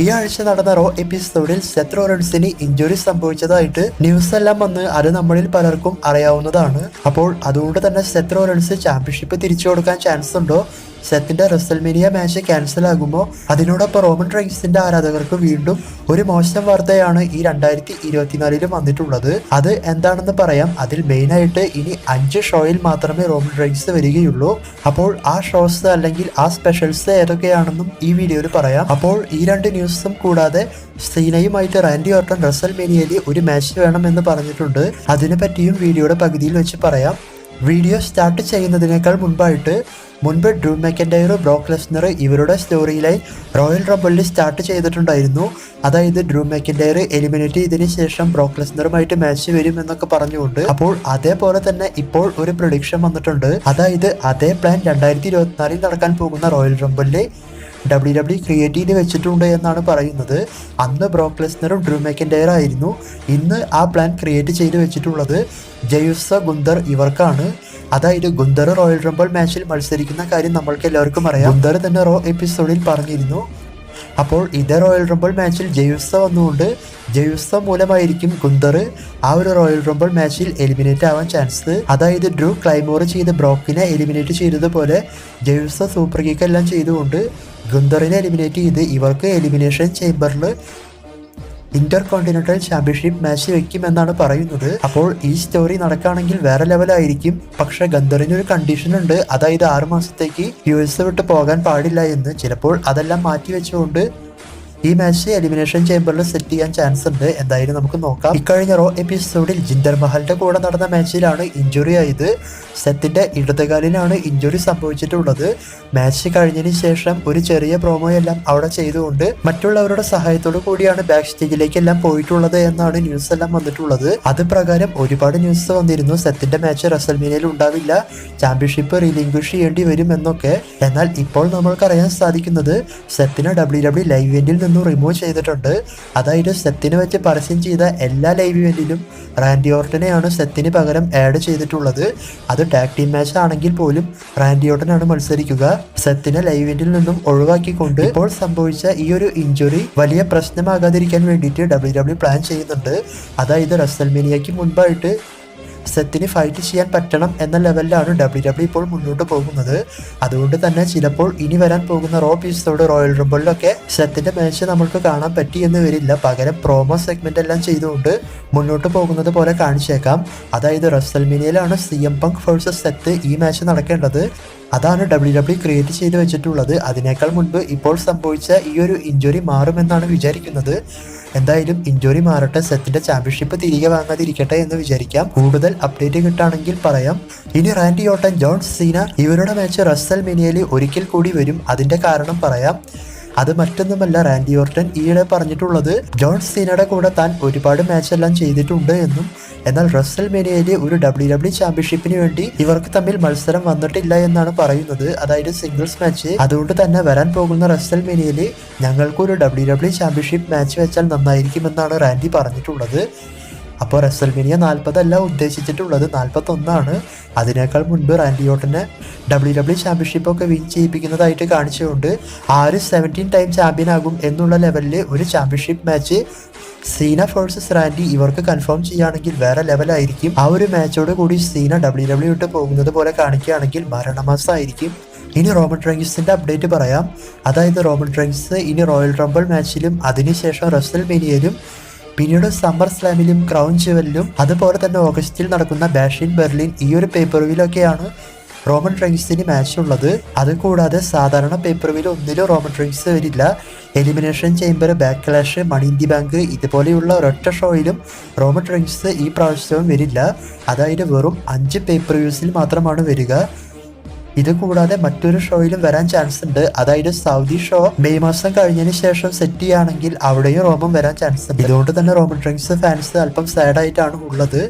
ഈ ആഴ്ച നടന്ന റോ എപ്പിസോഡിൽ സെത്ത് റോളൻസിന് ഇഞ്ചുറി സംഭവിച്ചതായിട്ട് ന്യൂസ് എല്ലാം വന്ന് അത് നമ്മളിൽ പലർക്കും അറിയാവുന്നതാണ്. അപ്പോൾ അതുകൊണ്ട് തന്നെ സെത്രോറൻസ് ചാമ്പ്യൻഷിപ്പ് തിരിച്ചു കൊടുക്കാൻ ചാൻസ് ഉണ്ടോ? സെത്തിന്റെ റെസൽമേനിയ മാച്ച് ക്യാൻസൽ ആകുമ്പോൾ അതിനോടൊപ്പം റോമൻ റൈൻസിന്റെ ആരാധകർക്ക് വീണ്ടും ഒരു മോശം വാർത്തയാണ് ഈ രണ്ടായിരത്തി ഇരുപത്തിനാലിലും വന്നിട്ടുള്ളത്. അത് എന്താണെന്ന് പറയാം. അതിൽ മെയിൻ ആയിട്ട് ഇനി അഞ്ച് ഷോയിൽ മാത്രമേ റോമൻ റൈൻസ് വരികയുള്ളൂ. അപ്പോൾ ആ ഷോസ് അല്ലെങ്കിൽ ആ സ്പെഷ്യൽസ് ഏതൊക്കെയാണെന്നും ഈ വീഡിയോയിൽ പറയാം. അപ്പോൾ ഈ രണ്ട് ന്യൂസും കൂടാതെ സീനയുമായിട്ട് റാൻഡി ഓർട്ടൺ റസൽ മേനിയയിൽ ഒരു മാച്ച് വേണമെന്ന് പറഞ്ഞിട്ടുണ്ട്. അതിനെ പറ്റിയും വീഡിയോയുടെ പകുതിയിൽ വെച്ച് പറയാം. വീഡിയോ സ്റ്റാർട്ട് ചെയ്യുന്നതിനേക്കാൾ മുൻപായിട്ട് മുൻപ് ഡ്രൂ മെക്കൻഡയറും ബ്രോക്ക് ലെസ്നർ ഇവരുടെ സ്റ്റോറി ലൈൻ റോയൽ റബ്ബിളിൽ സ്റ്റാർട്ട് ചെയ്തിട്ടുണ്ടായിരുന്നു. അതായത് ഡ്രൂ മെക്കൻഡയർ എലിമിനേറ്റ് ചെയ്തതിന് ശേഷം ബ്രോക്ക് ലെസ്നറുമായിട്ട് മാച്ച് വരും എന്നൊക്കെ പറഞ്ഞുകൊണ്ട് അപ്പോൾ അതേപോലെ തന്നെ ഇപ്പോൾ ഒരു പ്രൊഡിക്ഷൻ വന്നിട്ടുണ്ട്. അതായത് അതേ പ്ലാൻ രണ്ടായിരത്തി ഇരുപത്തിനാലിൽ നടക്കാൻ പോകുന്ന റോയൽ റബ്ബിളിൽ ഡബ്ല്യു ഡബ്ല്യു ക്രിയേറ്റ് ചെയ്ത് വെച്ചിട്ടുണ്ട് എന്നാണ് പറയുന്നത്. അന്ന് ബ്രോക്ക് ലെസ്നറും ഡ്രൂ മെക്കൻഡയർ ആയിരുന്നു. ഇന്ന് ആ പ്ലാൻ ക്രിയേറ്റ് ചെയ്ത് വെച്ചിട്ടുള്ളത് ജയുസ ഗുന്ദർ ഇവർക്കാണ്. അതായത് ഗുന്ദർ റോയൽ റംബൾ മാച്ചിൽ മത്സരിക്കുന്ന കാര്യം നമ്മൾക്ക് എല്ലാവർക്കും അറിയാം. ഗുന്ദർ തന്നെ റോ എപ്പിസോഡിൽ പറഞ്ഞിരുന്നു. അപ്പോൾ ഇതേ റോയൽ റംബൾ മാച്ചിൽ ജയുസ വന്നുകൊണ്ട് ജയുസ മൂലമായിരിക്കും ഗുന്ദർ ആ ഒരു റോയൽ റംബൾ മാച്ചിൽ എലിമിനേറ്റ് ആവാൻ ചാൻസ്. അതായത് ഡ്രൂ ക്ലൈമോർ ചെയ്ത് ബ്രോക്കിനെ എലിമിനേറ്റ് ചെയ്തതുപോലെ ജയുസ സൂപ്പർ കിക്ക് എല്ലാം ചെയ്തുകൊണ്ട് ഗുന്ദറിനെ എലിമിനേറ്റ് ചെയ്ത് ഇവർക്ക് എലിമിനേഷൻ ചേംബറിൽ ഇന്റർ കോണ്ടിനെന്റൽ ചാമ്പ്യൻഷിപ്പ് മാച്ച് വെക്കുമെന്നാണ് പറയുന്നത്. അപ്പോൾ ഈ സ്റ്റോറി നടക്കുകയാണെങ്കിൽ വേറെ ലെവലായിരിക്കും. പക്ഷെ ഗന്ധറിന് ഒരു കണ്ടീഷൻ ഉണ്ട്. അതായത് ആറ് മാസത്തേക്ക് യു എസ് വിട്ട് പോകാൻ പാടില്ല എന്ന്. ചിലപ്പോൾ അതെല്ലാം മാറ്റി വെച്ചുകൊണ്ട് ഈ മാച്ച് എലിമിനേഷൻ ചേമ്പറിൽ സെറ്റ് ചെയ്യാൻ ചാൻസ് ഉണ്ട്. എന്തായാലും നമുക്ക് നോക്കാം. ഇക്കഴിഞ്ഞ റോ എപ്പിസോഡിൽ ജിന്ദർ മഹലിന്റെ കൂടെ നടന്ന മാച്ചിലാണ് ഇഞ്ചുറി ആയത്. സെത്തിന്റെ ഇടതുകാലിലാണ് ഇഞ്ചുറി സംഭവിച്ചിട്ടുള്ളത്. മാച്ച് കഴിഞ്ഞതിന് ശേഷം ഒരു ചെറിയ പ്രോമോ എല്ലാം അവിടെ ചെയ്തുകൊണ്ട് മറ്റുള്ളവരുടെ സഹായത്തോടു കൂടിയാണ് ബാക്ക് സ്റ്റേജിലേക്ക് എല്ലാം പോയിട്ടുള്ളത് എന്നാണ് ന്യൂസ് എല്ലാം വന്നിട്ടുള്ളത്. അത് പ്രകാരം ഒരുപാട് ന്യൂസ് വന്നിരുന്നു. സെത്തിന്റെ മാച്ച് റസൽമീനയിൽ ഉണ്ടാവില്ല. ചാമ്പ്യൻഷിപ്പ് റീലിംഗ്വിഷ് ചെയ്യേണ്ടി വരും എന്നൊക്കെ. എന്നാൽ ഇപ്പോൾ നമ്മൾക്കറിയാൻ സാധിക്കുന്നത് സെത്തിന് ഡബ്ല്യു ഡബ്ല്യു ലൈവ് ഇവന്റിൽ നിന്നും റിമൂവ് ചെയ്തിട്ടുണ്ട്. അതായത് സെത്തിന് വെച്ച് പരസ്യം ചെയ്ത എല്ലാ ലൈവ് ഇവന്റിലും റാൻഡി ഓർട്ടനെയാണ് സെത്തിന് പകരം ആഡ് ചെയ്തിട്ടുള്ളത്. അത് ടാഗ് ടീം മാച്ച് ആണെങ്കിൽ പോലും റാൻഡി ഓർട്ടനാണ് മത്സരിക്കുക. സെത്തിനെ ലൈവ് ഇവന്റിൽ നിന്നും ഒഴിവാക്കിക്കൊണ്ട് ഇപ്പോൾ സംഭവിച്ച ഈ ഒരു ഇഞ്ചുറി വലിയ പ്രശ്നമാകാതിരിക്കാൻ വേണ്ടിയിട്ട് ഡബ്ല്യു ഡബ്ല്യു പ്ലാൻ ചെയ്യുന്നുണ്ട്. അതായത് റസൽമേനിയയ്ക്ക് മുൻപായിട്ട് സെത്തിന് ഫൈറ്റ് ചെയ്യാൻ പറ്റണം എന്ന ലെവലിലാണ് ഡബ്ല്യു ഡബ്ല്യു ഇപ്പോൾ മുന്നോട്ട് പോകുന്നത്. അതുകൊണ്ട് തന്നെ ചിലപ്പോൾ ഇനി വരാൻ പോകുന്ന റോ പീസോട് റോയൽ റംബിളിലൊക്കെ സെത്തിന്റെ മാച്ച് നമുക്ക് കാണാൻ പറ്റി എന്ന് വരില്ല. പകരം പ്രോമോ സെഗ്മെന്റ് എല്ലാം ചെയ്തുകൊണ്ട് മുന്നോട്ട് പോകുന്നത് പോലെ കാണിച്ചേക്കാം. അതായത് റസൽമിനിയിലാണ് C M Punk versus Seth ഈ മാച്ച് നടക്കേണ്ടത്. അതാണ് ഡബ്ല്യു ഡബ്ല്യു ക്രിയേറ്റ് ചെയ്ത് വെച്ചിട്ടുള്ളത്. അതിനേക്കാൾ മുൻപ് ഇപ്പോൾ സംഭവിച്ച ഈ ഒരു ഇഞ്ചുറി മാറുമെന്നാണ് വിചാരിക്കുന്നത്. എന്തായാലും ഇഞ്ചുറി മാറട്ടെ സെത്തിന്റെ ചാമ്പ്യൻഷിപ്പ് തിരികെ വാങ്ങാതിരിക്കട്ടെ എന്ന് വിചാരിക്കാം. കൂടുതൽ അപ്ഡേറ്റ് കിട്ടുകയാണെങ്കിൽ പറയാം. ഇനി റാൻഡി ഓട്ടൻ ജോൺ സീന ഇവരുടെ മാച്ച് റസ്സൽ മിനിയലി ഒരിക്കൽ കൂടി വരും. അതിന്റെ കാരണം പറയാം. അത് മറ്റൊന്നുമല്ല റാൻഡി ഓർട്ടൻ ഈയിടെ പറഞ്ഞിട്ടുള്ളത് ജോൺ സീനയുടെ കൂടെ താൻ ഒരുപാട് മാച്ച് എല്ലാം ചെയ്തിട്ടുണ്ട് എന്നും എന്നാൽ റസൽ മേനിയയിലെ ഒരു ഡബ്ല്യു ഡബ്ല്യു ചാമ്പ്യൻഷിപ്പിന് വേണ്ടി ഇവർക്ക് തമ്മിൽ മത്സരം വന്നിട്ടില്ല എന്നാണ് പറയുന്നത്. അതായത് സിംഗിൾസ് മാച്ച്. അതുകൊണ്ട് തന്നെ വരാൻ പോകുന്ന റസൽ മേനിയയിൽ ഞങ്ങൾക്കൊരു ഡബ്ല്യു ഡബ്ല്യു ചാമ്പ്യൻഷിപ്പ് മാച്ച് വെച്ചാൽ നന്നായിരിക്കുമെന്നാണ് റാൻഡി പറഞ്ഞിട്ടുള്ളത്. അപ്പോൾ റെസൽമേനിയ നാൽപ്പതല്ല ഉദ്ദേശിച്ചിട്ടുള്ളത്. നാൽപ്പത്തൊന്നാണ്. അതിനേക്കാൾ മുൻപ് റാൻഡിയോട്ടിനെ ഡബ്ല്യു ഡബ്ല്യു ചാമ്പ്യൻഷിപ്പ് ഒക്കെ വിൻ ചെയ്യിപ്പിക്കുന്നതായിട്ട് കാണിച്ചുകൊണ്ട് ആര് സെവന്റീൻ ടൈം ചാമ്പ്യൻ ആകും എന്നുള്ള ലെവലിൽ ഒരു championship match Cena versus Randy ഇവർക്ക് കൺഫേം ചെയ്യുകയാണെങ്കിൽ വേറെ ലെവലായിരിക്കും ആ ഒരു മാച്ചോട് കൂടി സീന ഡബ്ല്യു ഡബ്ല്യു ഇട്ട് പോകുന്നത് പോലെ കാണിക്കുകയാണെങ്കിൽ മരണമാസമായിരിക്കും. ഇനി റോമൻ ട്രെങ്കിസിന്റെ അപ്ഡേറ്റ് പറയാം. അതായത് റോമൻ ട്രെങ്കിസ് ഇനി റോയൽ റംബിൾ മാച്ചിലും അതിനുശേഷം റസൽ മേനിയയിലും പിന്നീട് സമ്മർ സ്ലാമിലും ക്രൗൺ ജുവലിലും അതുപോലെ തന്നെ ഓഗസ്റ്റിൽ നടക്കുന്ന ബാഷിൻ ബെർലിൻ ഈ ഒരു പേപ്പർവിലൊക്കെയാണ് റോമൻ ഡ്രിങ്ക്സിന് മാച്ച് ഉള്ളത്. അത് കൂടാതെ സാധാരണ പേപ്പർവിൽ ഒന്നിലും റോമൻ ഡ്രിങ്ക്സ് വരില്ല. Elimination chamber backlash money in the bank ഇതുപോലെയുള്ള ഒരൊറ്റ ഷോയിലും റോമൻ ഡ്രിങ്ക്സ് ഈ പ്രാവശ്യവും വരില്ല. അതായത് വെറും അഞ്ച് പേപ്പർ വ്യൂസിൽ മാത്രമാണ് വരിക. ഇത് കൂടാതെ മറ്റൊരു ഷോയിലും വരാൻ ചാൻസ് ഉണ്ട്. അതായത് സൗദി ഷോ മെയ് മാസം കഴിഞ്ഞതിന് ശേഷം സെറ്റ് ചെയ്യുകയാണെങ്കിൽ അവിടെയും റോമൻ വരാൻ ചാൻസ് ഉണ്ട്. ഇതുകൊണ്ട് തന്നെ റോമൻ ഡ്രിങ്ക്സ് ഫാൻസ് അല്പം സാഡ് ആയിട്ടാണ് ഉള്ളത്.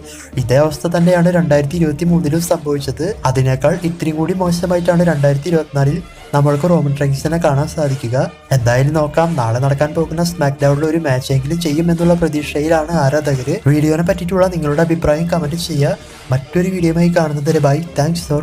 ഇതേ അവസ്ഥ തന്നെയാണ് രണ്ടായിരത്തി ഇരുപത്തി മൂന്നിലും സംഭവിച്ചത്. അതിനേക്കാൾ ഇത്രയും കൂടി മോശമായിട്ടാണ് രണ്ടായിരത്തി ഇരുപത്തിനാലിൽ നമ്മൾക്ക് റോമൻ ഡ്രിങ്ക്സിനെ കാണാൻ സാധിക്കുക. എന്തായാലും നോക്കാം. നാളെ നടക്കാൻ പോകുന്ന സ്മാക്ക് ഡൗണിൽ ഒരു മാച്ച് എങ്കിലും ചെയ്യും എന്നുള്ള പ്രതീക്ഷയിലാണ് ആരാധകർ വീഡിയോനെ പറ്റിയിട്ടുള്ള നിങ്ങളുടെ അഭിപ്രായം കമന്റ് ചെയ്യുക. മറ്റൊരു വീഡിയോയുമായി കാണുന്നതിന് ബൈ താങ്ക്സ് ഫോർ